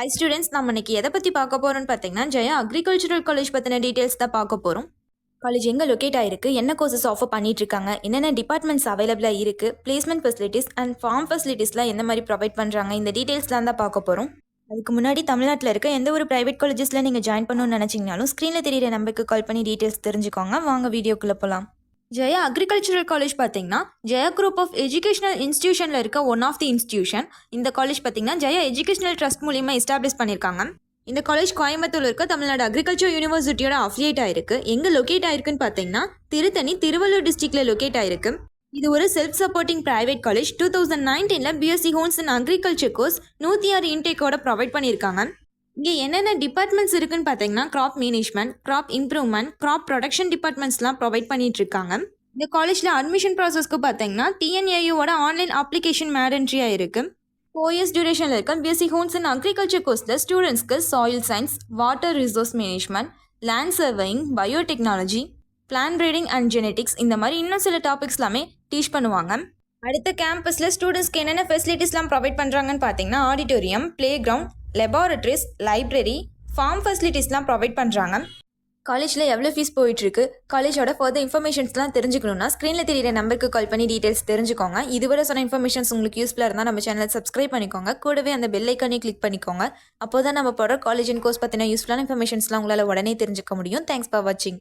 High students நம்ம இன்னைக்கு எதை பற்றி பார்க்க போகிறோம்னு பார்த்தீங்கன்னா ஜெயா அக்ரிகல்ச்சரல் காலேஜ் பற்றின டீட்டெயில்ஸ் தான் பார்க்க போகிறோம் காலேஜ் எங்கே லொக்கேட் ஆயிருக்கு என்ன கோர்சஸ் ஆஃபர் பண்ணிட்டு இருக்காங்க என்னென்ன டிபார்ட்மெண்ட்ஸ் அவைலபிளாக இருக்குது பிளேஸ்மெண்ட் ஃபெசிலிட்டிஸ் அண்ட் ஃபார்ம் ஃபெசிலிட்டிஸ்லாம் எந்த மாதிரி ப்ரொவைட் பண்ணுறாங்க இந்த டீட்டெயில்ஸ்லாம் தான் பார்க்க போகிறோம் அதுக்கு முன்னாடி தமிழ்நாட்டில் இருக்க எந்த ஒரு ப்ரைவேட் காலேஜஸில் நீங்கள் ஜாயின் பண்ணணும்னு நினச்சிங்கனாலும் ஸ்க்ரீனில் தெரியிற நம்பருக்கு கால் பண்ணி டீட்டெயில்ஸ் தெரிஞ்சுக்கோங்க வாங்க வீடியோக்குள்ளே போகலாம் ஜெயா அக்ரிகல்ச்சரல் காலேஜ் பார்த்தீங்கன்னா ஜெயா குரூப் ஆஃப் எஜுகேஷனல் இன்ஸ்டியூஷனில் இருக்க ஒன் ஆஃப் தி இன்ஸ்டியூஷன் இந்த காலேஜ் பார்த்தீங்கன்னா ஜெயா எஜுகேஷனல் ட்ரஸ்ட் மூலியமாக எஸ்டாப்ளிஷ் பண்ணியிருக்காங்க. இந்த காலேஜ் கோயம்புத்தூர் இருக்க தமிழ்நாடு அக்ரிகல்ச்சர் யூனிவர்சிட்டியோட அஃபிலியேட் ஆயிருக்கு. எங்கே லொக்கேட் ஆயிருக்குன்னு பார்த்தீங்கன்னா திருத்தணி திருவள்ளூர் டிஸ்ட்ரிக்ட்ல லொக்கேட் ஆயிருக்கு. இது ஒரு self supporting private college two thousand நைன்டீனில் BSc hons in agriculture course நூற்றி ஆறு இன்டேக்கோட ப்ரொவைட் பண்ணியிருக்காங்க. இங்கே என்னென்ன டிபார்ட்மெண்ட்ஸ் இருக்குன்னு பார்த்தீங்கன்னா crop management crop improvement crop production டிபார்ட்மெண்ட்ஸ்லாம் provide பண்ணிட்டு இருக்காங்க இந்த காலேஜில் அட்மிஷன் ப்ராசஸ்க்கு பார்த்தீங்கன்னா டிஎன்ஏயூவோட ஆன்லைன் அப்ளிகேஷன் மேடன்ட்ரியாக இருக்குது ஃபோர் இயர்ஸ் டியூரேஷனில் இருக்க. பிஎஸ்சி ஹோம்ஸ் அண்ட் அக்ரிகல்ச்சர் கோர்ஸில் ஸ்டூடெண்ட்ஸ்க்கு soil science water resource management land surveying biotechnology plant breeding and genetics இந்த மாதிரி இன்னும் சில டாபிக்ஸ் எல்லாமே டீச் பண்ணுவாங்க. அடுத்த கேம்பஸில் ஸ்டூடெண்ட்ஸ்க்கு என்னென்ன ஃபெசிலிட்டிஸ்லாம் ப்ரொவைட் பண்ணுறாங்கன்னு பார்த்தீங்கன்னா auditorium play ground laboratories library farm ஃபெசிலிட்டிஸ்லாம் ப்ரொவைட் பண்ணுறாங்க காலேஜில் எவ்வளோ ஃபீஸ் போயிட்டுருக்கு? காலேஜோட ஃபர்தர் இன்ஃபர்மேஷன்ஸ்லாம் தெரிஞ்சுக்கணும்னா ஸ்க்ரீனில் தெரியிற நம்பருக்கு கால் பண்ணி டீட்டெயில்ஸ் தெரிஞ்சுக்கோங்க. இதுவரை சொன்ன இன்ஃபர்மேஷன்ஸ் உங்களுக்கு யூஸ்ஃபுல்லாக இருந்தால் நம்ம சேனலை சப்ஸ்கிரைப் பண்ணிக்கோங்க. கூடவே அந்த பெல் ஐக்கானே கிளிக் பண்ணிக்கோங்க. அப்போ தான் நம்ம போகிற காலேஜ் அண்ட் கோர்ஸ் பற்றின யூஸ்ஃபுல்லான இன்ஃபர்மேஷன்ஸ்லாம் உங்களால் உடனே தெரிஞ்சுக்க முடியும். தேங்க்ஸ் ஃபார் வாட்சிங்